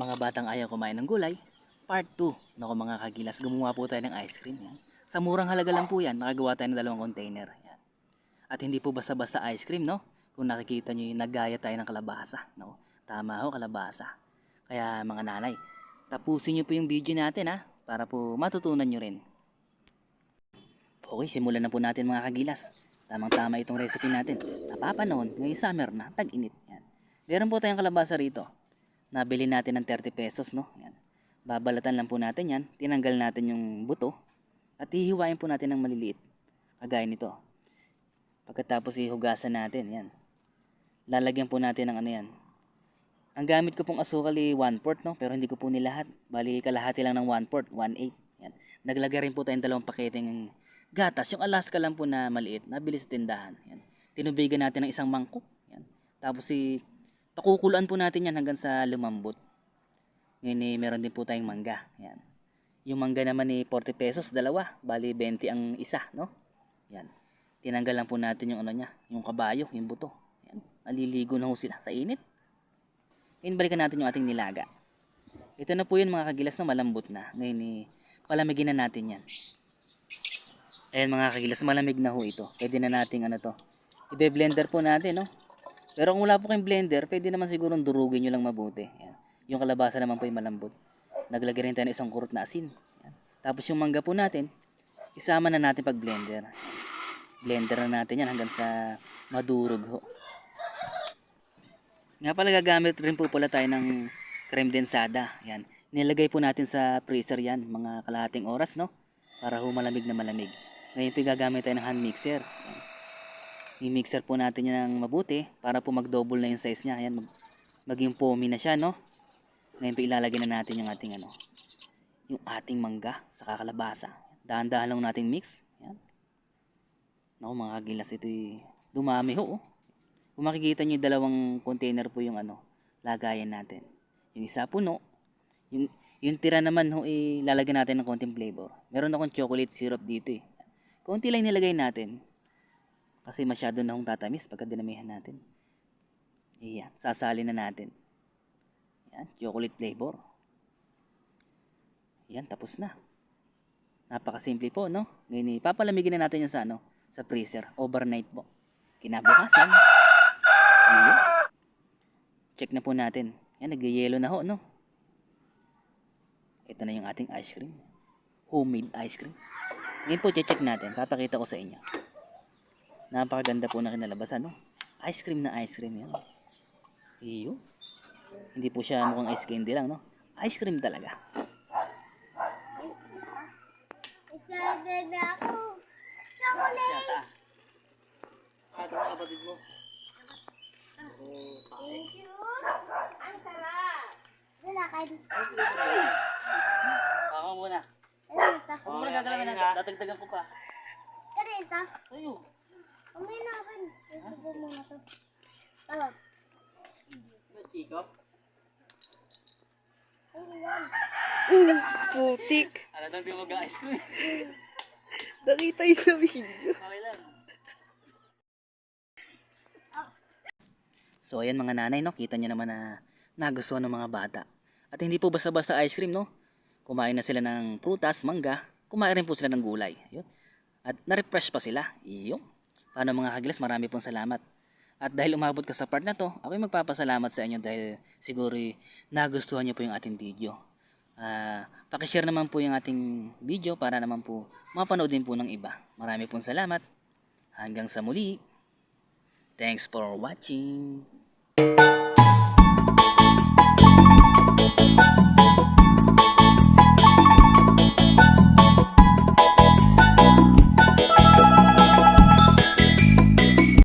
Mga batang ayaw kumain ng gulay, part 2. Naku mga kagilas, gumawa po tayo ng ice cream. Yan. Sa murang halaga lang po yan, nakagawa tayo ng dalawang container. Yan. At hindi po basta-basta ice cream, no? Kung nakikita nyo yung nagaya tayo ng kalabasa. No? Tama ho, kalabasa. Kaya mga nanay, tapusin nyo po yung video natin ha, para po matutunan nyo rin. Okay, simulan na po natin mga kagilas. Tamang-tama itong recipe natin. Napapanahon, ngayong summer na, tag-init. Yan. Meron po tayong kalabasa rito. Nabili natin ng 30 pesos, no? Yan. Babalatan lang po natin yan. Tinanggal natin yung buto. At hihiwain po natin ng maliliit. Kagaya nito. Pagkatapos ihugasan natin, yan. Lalagyan po natin ng ano yan. Ang gamit ko pong asukal ay 1 port, no? Pero hindi ko po nilahat. Bali, kalahati lang ng 1 port, 1 8. Yan. Naglagay rin po tayong dalawang paketeng gatas. Yung Alaska lang po na maliit. Nabili sa tindahan. Yan. Tinubigan natin ng isang mangkok. Yan. Tapos si pakukulaan po natin yan hanggang sa lumambot. Ngayon eh, meron din po tayong mangga. Yan. Yung mangga naman ni 40 pesos, dalawa. Bali 20 ang isa, no? Yan. Tinanggal lang po natin yung ano niya, yung kabayo, yung buto. Yan. Naliligo na ho sila sa init. Ngayon balikan natin yung ating nilaga. Ito na po yun mga kagilas na malambot na. Ngayon eh, palamigin na natin yan. Ayan mga kagilas, malamig na ho ito. Pwede na nating ano to. Ibe-blender po natin, no? Pero kung wala po kayong blender, pwede naman siguro durugin nyo lang mabuti. Yan. Yung kalabasa naman po ay malambot. Naglagay rin tayo ng isang kurot na asin. Yan. Tapos yung mangga po natin, isama na natin pag blender. Blender na natin yan hanggang sa madurog ho. Nga pala gagamit rin po pala tayo ng creme densada. Yan. Nilagay po natin sa freezer yan, mga kalahating oras, no? Para ho malamig na malamig. Ngayon po gagamit tayo ng hand mixer. Yan. I-mixer po natin yan ng mabuti para po mag-double na yung size niya. Yan, mag, maging foamy na siya, no? Ngayon po ilalagay na natin yung ating ano, yung ating mangga sa kakalabasa. Dahan-dahan lang nating mix. Yan. Naku mga kagilas, ito dumami ho. Oh. Kung makikita nyo dalawang container po yung ano, lagayan natin. Yung isa puno, yung, yung tira naman ho, ilalagay natin ng konting flavor. Meron akong chocolate syrup dito eh. Konti lang nilagay natin. Kasi masyado na hong tatamis pagka dinamihan natin. Iyan, sasali na natin. Yan, chocolate flavor. Yan, tapos na. Napakasimple po, no? Ngayon, ipapalamigin na natin yan sa, ano, sa freezer. Overnight po. Kinabukasan. Ayun. Check na po natin. Yan, nag-yellow na ho, no? Ito na yung ating ice cream. Homemade ice cream. Ngayon po, check natin. Papakita ko sa inyo. Napakaganda po na kinalabasan, no? Ice cream na ice cream yan. Iyo. Hindi po siya mukhang ice candy lang, no? Ice cream talaga. Excited na ako. Chocolate! Kato mga kapatid mo. Thank you. Ang sarap. Wala ka. Ako muna. Ano ito? Ako muna gagawin na. Dadagdagan ko pa. Ano ito? Sa'yo. Umay na ako. Ito mo muna to. Tawag. Sino, Chico? Putik. Alam di mag-ice cream. Nakita yun sa video. Okay lang. So ayan mga nanay no, kita niyo naman na nagustuhan ng mga bata. At hindi po basta-basta ice cream no. Kumain na sila ng prutas, mangga, kumain rin po sila ng gulay. Yun. At na-refresh pa sila. Iyon. Paano mga kagilas, marami pong salamat. At dahil umabot ka sa part na to, ako'y magpapasalamat sa inyo dahil siguro nagustuhan niyo po yung ating video. Ah, pakishare naman po yung ating video para naman po mapanood din po ng iba. Marami pong salamat. Hanggang sa muli. Thanks for watching.